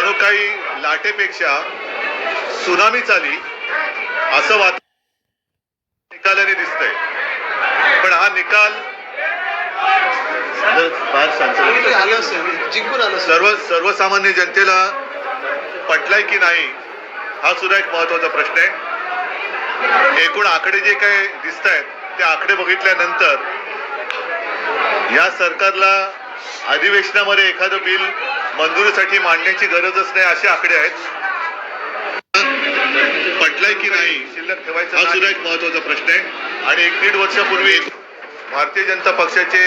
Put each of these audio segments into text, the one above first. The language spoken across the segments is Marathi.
जणू काही लाटेपेक्षा सुनामीच आली असं वात निकालाने दिसतंय. पण हा निकाल सर्व सर्वसामान्य जनतेला पटलाय की नाही हा सुद्धा एक महत्त्वाचा प्रश्न आहे. एकूण आकडे जे काही दिसत आहेत ते आकडे बघितल्यानंतर या सरकारला अधिवेशनामध्ये एखादं बिल मंजुरीसाठी मांडण्याची गरजच नाही असे आकडे आहेत. पटलाय की नाही शिल्लक ठेवायचा हा सुद्धा एक महत्त्वाचा प्रश्न आहे. आणि एक दीड वर्षापूर्वी भारतीय जनता पक्षाचे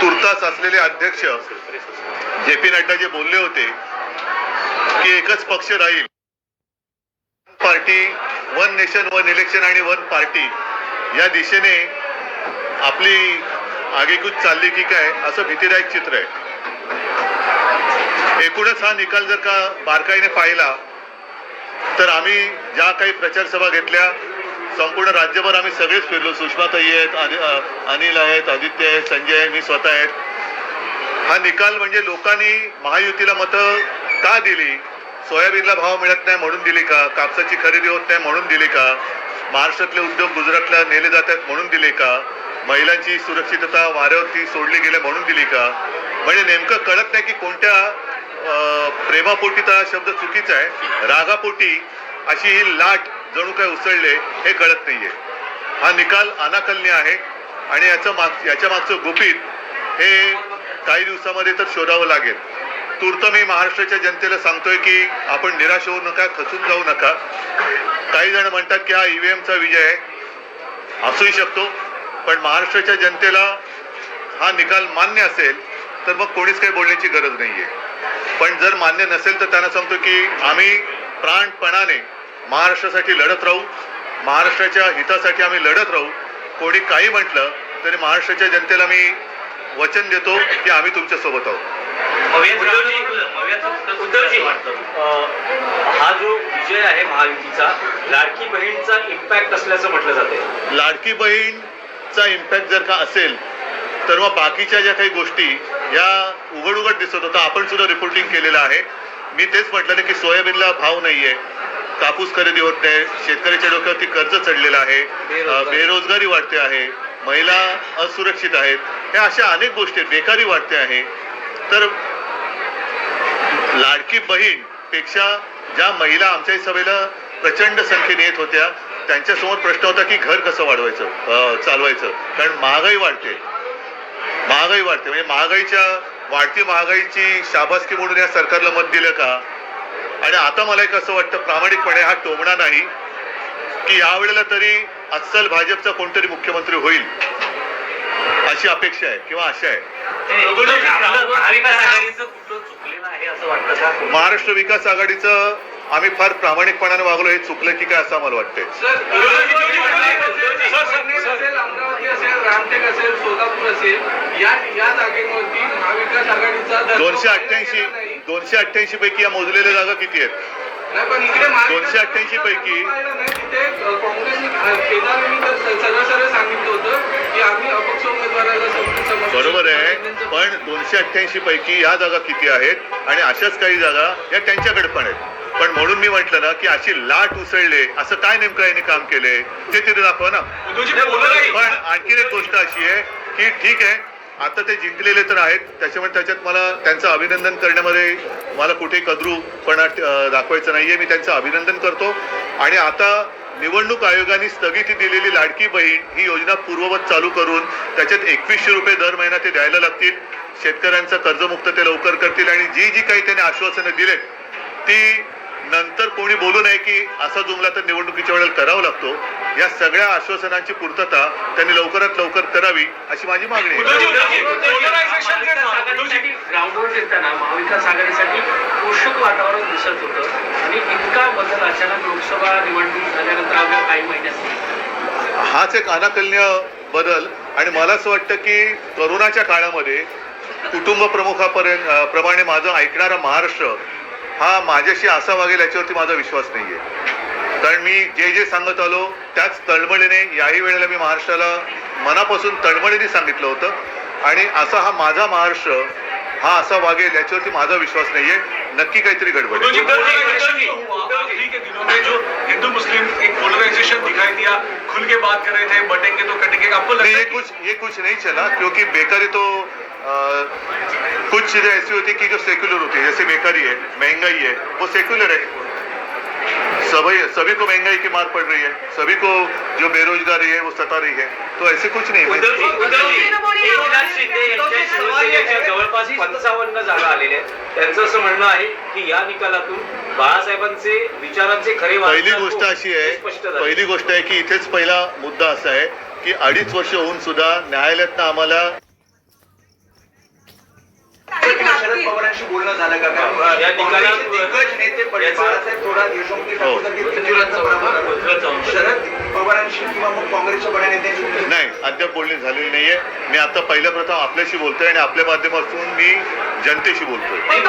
तुर्तास असलेले अध्यक्ष जे पी नड्डा जे बोलले होते की एकच पक्ष राहील. Party one nation one election आणि वन पार्टी या दिशेने आपली आगेकूच चालली की काय असं भीतीदायक चित्र आहे. एकूणच हा निकाल जर का बारकाईने पाहिला तर आम्ही ज्या काही प्रचार सभा घेतल्या संपूर्ण राज्यभर आम्ही सगळेच फिरलो. सुषमाताई आहेत अनिल आहेत आदित्य आहेत संजय आहे मी स्वतः आहेत. हा निकाल म्हणजे लोकांनी महायुतीला मतं का दिली? सोयाबीनला भाव मिळत नाही म्हणून दिली का? कापसाची खरेदी होत नाही म्हणून दिली का? महाराष्ट्रातले उद्योग गुजरातला नेले जात आहेत म्हणून दिले का? महिलांची सुरक्षितता वाऱ्यावरती सोडली गेल्या म्हणून दिली का? म्हणजे नेमकं कळत नाही की कोणत्या प्रेमापोटी तर हा शब्द चुकीचा आहे. रागापोटी अशी ही लाट जणू काय उसळले हे कळत नाहीये. हा निकाल अनाकलनीय आहे आणि याचं माग याच्या मागचं गुपित हे काही दिवसामध्ये तर शोधावं लागेल. तूर्त मी महाराष्ट्राच्या जनतेला सांगतोय की आपण निराश होऊ नका खचून जाऊ नका. काही जण म्हणतात की हा ईव्हीएमचा विजय आहे. असूही शकतो. पण महाराष्ट्राच्या जनतेला हा निकाल मान्य असेल तर मग कोणीच काही बोलण्याची गरज नाहीये. पण जर मान्य नसेल तर त्यांना सांगतो की आम्ही प्राणपणाने महाराष्ट्रासाठी लढत राहू महाराष्ट्राच्या हितासाठी आम्ही लढत राहू. कोणी काही म्हटलं तरी महाराष्ट्राच्या जनतेला मी वचन देतो की आम्ही तुमच्यासोबत आहोत. हा जो विजय आहे महायुतीचा लाडकी बहीणचा इम्पॅक्ट असल्याचं म्हटलं जाते लाडकी बहीणचा इम्पॅक्ट जर का असेल तर मग बाकीच्या ज्या काही गोष्टी या उघड उघड दिसत होता आपण सुद्धा रिपोर्टिंग केलेलं आहे. मी तेच म्हटलं की सोयाबीनला भाव नाहीये. कापूस खरेदी होत नाही. शेतकऱ्याच्या डोक्यावरती कर्ज चढलेलं आहे. बेरोजगारी. वाढते आहे. महिला असुरक्षित आहेत. ह्या अशा अनेक गोष्टी आहेत. बेकारी वाढते आहे. तर लाडकी बहीणपेक्षा ज्या महिला आमच्या सभेला प्रचंड संख्येने येत होत्या त्यांच्यासमोर प्रश्न होता की घर कसं वाढवायचं चालवायचं? कारण महागाई वाढते. महागाई वाढते. म्हणजे महागाईच्या वाढती महागाईची शाबासकी म्हणून या सरकारला मत दिलं का? आणि आता मला एक असं वाटतं प्रामाणिकपणे हा टोमणा नाही की यावेळेला तरी अस्सल भाजपचा कोणतरी मुख्यमंत्री होईल अशी अपेक्षा आहे किंवा आशा आहे. महाराष्ट्र विकास आघाडीचं आम्ही फार प्रामाणिकपणाने वागलो हे चुकलं की काय असं मला वाटतंय. दोनशे अठ्ठ्याऐंशी. दोनशे अठ्ठ्याऐंशी पैकी या मोजलेल्या जागा किती आहेत? महाविकास 288 पैकी- बरोबर आहे पण दोनशे अठ्ठ्याऐंशी पैकी या जागा किती आहेत? आणि अशाच काही जागा या त्यांच्याकडे पण आहेत. पण म्हणून मी म्हटलं ना की अशी लाट उसळले. असं काय नेमकं यांनी काम केलंय ते तिथे दाखवा ना. पण आणखीन एक गोष्ट अशी आहे की ठीक आहे आता ते जिंकलेले तर आहेत. त्याच्यामुळे त्याच्यात मला त्यांचं अभिनंदन करण्यामध्ये मला कुठे कद्रूपणा दाखवायचं नाहीये. मी त्यांचं अभिनंदन करतो. आणि आता निवडणूक आयोगाने स्थगिती दिलेली लाडकी बहीण ही योजना पूर्ववत चालू करून त्याच्यात एकवीसशे रुपये दर महिना ते द्यायला लागतील. शेतकऱ्यांचं कर्जमुक्त ते लवकर करतील. आणि जी जी काही त्यांनी आश्वासनं दिलेत ती नंतर कोणी बोलू नये की असा जुमला तर निवडणुकीच्या वेळेला करावा लागतो. या सगळ्या आश्वासनांची पूर्तता त्यांनी लवकरात लवकर करावी अशी माझी मागणी आहे. ग्राउंडवर फिरताना महाविकास आघाडीसाठी पोषक वातावरण दिसत होतं. आणि इतका बदल अचानक लोकसभा निवडणूक झाल्यानंतर अवघ्या काही महिन्यात हाच एक अनाकलनीय बदल. आणि मला असं वाटतं की करोनाच्या काळामध्ये कुटुंब प्रमुखापर्यंत अं, प्रमाणे माझं ऐकणारा महाराष्ट्र हा माझ्याशी असा वागेल याच्यावरती माझा विश्वास नाहीये. कारण मी जे जे सांगत आलो त्याच तळमळीने याही वेळेला मी महाराष्ट्राला मनापासून तळमळीने सांगितलं होतं. आणि असा हा माझा महाराष्ट्र हा असा वागेल याच्यावरती माझा विश्वास नाहीये. नक्की काहीतरी गडबड हिंदू मुस्लिम एक पोलराइजेशन दिखाई दिया. खुल के बात कर रहे थे बटेंगे तो कटेंगे. आपको ये कुछ ये कुछ नहीं चला क्योंकि बेकारी तो कुछ चीजें ऐसी होती कि जो सेक्युलर होती है जैसे बेकारी है महंगाई है वो सेक्युलर है। सभी सभी को महंगाई की मार पड़ रही है। सभी को जो बेरोजगारी है वो सता रही है। तो ऐसे कुछ नहीं है। जवळपास पंचावन्न जागा आलेल्या आहेत. त्यांचं असं म्हणणं आहे की या निकालातून बाळासाहेबांचे विचारांचे खरे पहिली गोष्ट अशी हे आहे. पहिली गोष्ट आहे की इथेच पहिला मुद्दा असा आहे की अडीच वर्ष होऊन सुद्धा न्यायालयातनं आम्हाला शरद पवारांशी बोलणं झालं का? कारण या निकालात- काँग्रेसचे दिग्गज नेते पडले. याचं- बाळासाहेब थोरात यशवंती हो. ठाकूर सारखे दिग्गजांचा पराभव उतरत जाऊन झाला. शरद पवारांशी किंवा मग काँग्रेसच्या बड्या नेत्यांशी नाही अद्याप बोलणी झालेली नाहीये. मी आता पहिल्या प्रथम आपल्याशी बोलतोय आणि आपल्या माध्यमातून मी जनतेशी बोलतोय.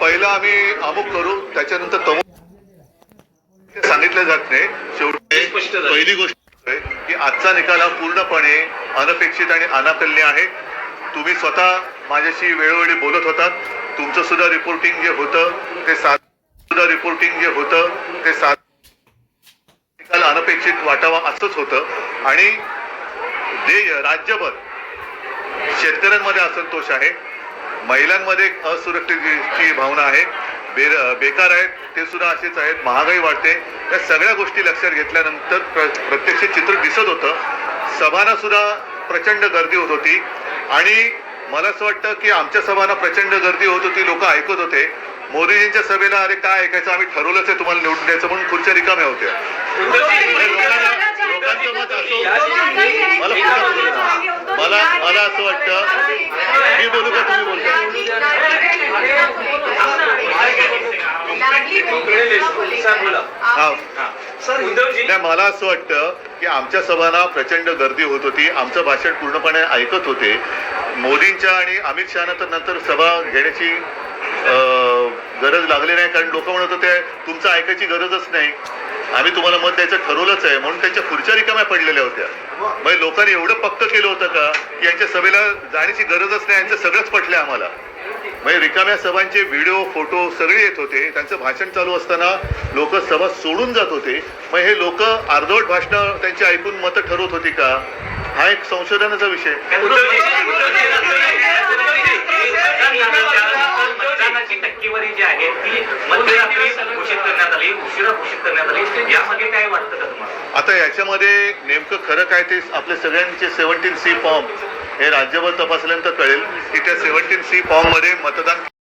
पहिलं आम्ही अमुक करू त्याच्यानंतर तमुक सांगितलं जात नाही. शेवटी. पहिली गोष्ट आहे की आजचा निकाल हा पूर्णपणे अनपेक्षित आणि अनाकल्य आहे. तुम्ही स्वतः माझ्याशी वेळोवेळी बोलत होतात. तुमचं सुद्धा रिपोर्टिंग जे होतं ते सुद्धा रिपोर्टिंग जे होतं ते सात निकाल अनपेक्षित वाटावा असंच होतं. आणि देय राज्यभर शेतकऱ्यांमध्ये असंतोष आहे महिलांमध्ये असुरक्षितची भावना आहे. बे बेकार आहेत ते सुद्धा असेच आहेत महागाई वाढते. या सगळ्या गोष्टी लक्षात घेतल्यानंतर प्र प्रत्यक्ष चित्र दिसत होतं. सभांना सुद्धा प्रचंड गर्दी होत होती. आणि मला असं वाटतं की आमच्या सभांना प्रचंड गर्दी होत होती लोक ऐकत होते. मोदीजींच्या सभेला अरे काय ऐकायचं? आम्ही ठरवलंच आहे तुम्हाला निवडून द्यायचं. म्हणून खुर्च्या रिकाम्या होत्या. मत मला मला मला असं वाटतं मी बोलू का तुम्ही बोलता साहेब बोला हा उद्धवजी नाही मला असं वाटतं की आमच्या सभांना प्रचंड गर्दी होत होती. आमचं भाषण पूर्णपणे ऐकत होते. मोदींच्या आणि अमित शहानं तर नंतर सभा घेण्याची गरज लागली नाही कारण लोक म्हणत होते तुमचं ऐकायची गरजच नाही. आम्ही तुम्हाला मत द्यायचं ठरवलंच आहे. म्हणून त्यांच्या खुर्च्या रिकाम्या पडलेल्या होत्या. म्हणजे लोकांनी एवढं पक्क केलं होतं का? की यांच्या सभेला जाण्याची गरजच नाही यांचं सगळंच पटलंय आम्हाला. म्हणजे रिकाम्या सभांचे व्हिडिओ फोटो सगळे येत होते. त्यांचं भाषण चालू असताना लोक सभा सोडून जात होते. मग हे लोक अर्धवट भाषणं त्यांची ऐकून मतं ठरवत होती का? हा एक संशोधनाचा विषय. उद्धवजी, उद्धवजी, मतदानाची टक्केवारी जी आहे ती मध्यरात्री घोषित करण्यात आली उशिरा घोषित करण्यात आली. यामागे काय वाटतं का तुम्हाला? आता याच्यामध्ये नेमकं खरं काय ते आपले सगळ्यांचे सेव्हन्टीन सी फॉर्म हे राज्यभर तपासल्यानंतर कळेल. की त्या सेव्हन्टीन सी फॉर्ममध्ये मतदान